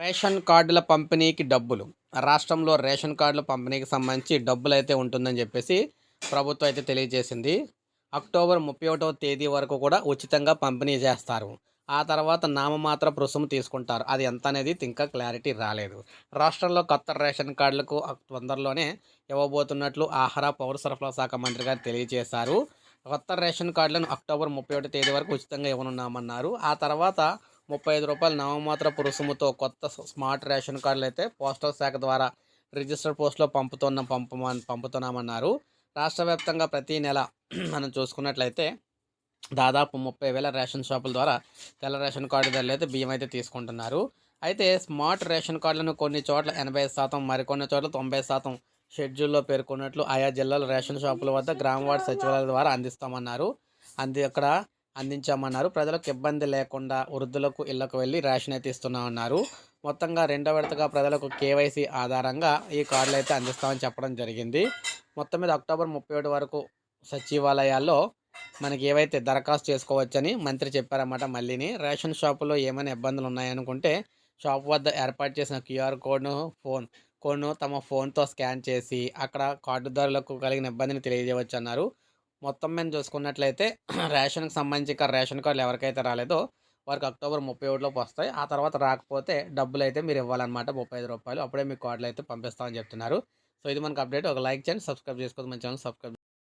Ration కార్డుల పంపిణీకి డబ్బులు. రాష్ట్రంలో రేషన్ కార్డుల పంపిణీకి సంబంధించి డబ్బులు అయితే ఉంటుందని చెప్పేసి ప్రభుత్వం అయితే తెలియజేసింది. అక్టోబర్ ముప్పై ఒకటవ తేదీ వరకు కూడా ఉచితంగా పంపిణీ చేస్తారు. ఆ తర్వాత నామమాత్ర రుసుము తీసుకుంటారు. అది ఎంత అనేది ఇంకా క్లారిటీ రాలేదు. రాష్ట్రంలో కొత్త రేషన్ కార్డులకు తొందరలోనే ఇవ్వబోతున్నట్లు ఆహార పౌర సరఫరా శాఖ మంత్రి గారు తెలియజేశారు. కొత్త రేషన్ కార్డులను అక్టోబర్ ముప్పై ఒకటి తేదీ వరకు ఉచితంగా ఇవ్వనున్నామన్నారు. ఆ తర్వాత ముప్పై ఐదు రూపాయల నామమాత్ర రుసుముతో కొత్త స్మార్ట్ రేషన్ కార్డులు అయితే పోస్టల్ శాఖ ద్వారా రిజిస్టర్ పోస్ట్లో పంపుతున్న పంపమ పంపుతున్నామన్నారు. రాష్ట్ర వ్యాప్తంగా ప్రతి నెల మనం చూసుకున్నట్లయితే దాదాపు ముప్పై వేల రేషన్ షాపుల ద్వారా తెల్ల రేషన్ కార్డు ధరలు అయితే బియ్యం అయితే తీసుకుంటున్నారు. అయితే స్మార్ట్ రేషన్ కార్డులను కొన్ని చోట్ల ఎనభై శాతం మరికొన్ని చోట్ల తొంభై శాతం షెడ్యూల్లో పేర్కొన్నట్లు ఆయా జిల్లాల రేషన్ షాపుల వద్ద గ్రామ వార్డు సచివాలయాల ద్వారా అందిస్తామన్నారు. అంది అక్కడ అందించామన్నారు. ప్రజలకు ఇబ్బంది లేకుండా వృద్ధులకు ఇళ్ళకు వెళ్ళి రేషన్ అయితే ఇస్తున్నామన్నారు. మొత్తంగా రెండో విడతగా ప్రజలకు కేవైసీ ఆధారంగా ఈ కార్డులు అయితే అందిస్తామని చెప్పడం జరిగింది. మొత్తం మీద అక్టోబర్ ముప్పై ఒకటి వరకు సచివాలయాల్లో మనకి ఏవైతే దరఖాస్తు చేసుకోవచ్చని మంత్రి చెప్పారన్నమాట మళ్ళీని. రేషన్ షాపులో ఏమైనా ఇబ్బందులు ఉన్నాయనుకుంటే షాప్ వద్ద ఏర్పాటు చేసిన క్యూఆర్ కోడ్ను ఫోన్ కోడ్ను తమ ఫోన్తో స్కాన్ చేసి అక్కడ కార్డుదారులకు కలిగిన ఇబ్బందిని తెలియజేయవచ్చు అన్నారు మొత్తం మీద చూసుకున్నట్లయితే రేషన్కి సంబంధించి రేషన్ కార్డులు ఎవరికైతే రాలేదో వారికి అక్టోబర్ ముప్పై ఒకటిలోపు వస్తాయి. ఆ తర్వాత రాకపోతే డబ్బులు అయితే మీరు ఇవ్వాలన్నమాట. ముప్పై ఐదు రూపాయలు. అప్పుడే మీ కార్డులు అయితే పంపిస్తామని చెప్తున్నారు. సో ఇది మనకు అప్డేట్. ఒక లైక్ చేయండి. సబ్స్క్రైబ్ చేసుకోవద్దు. మన ఛానల్ సబ్స్క్రైబ్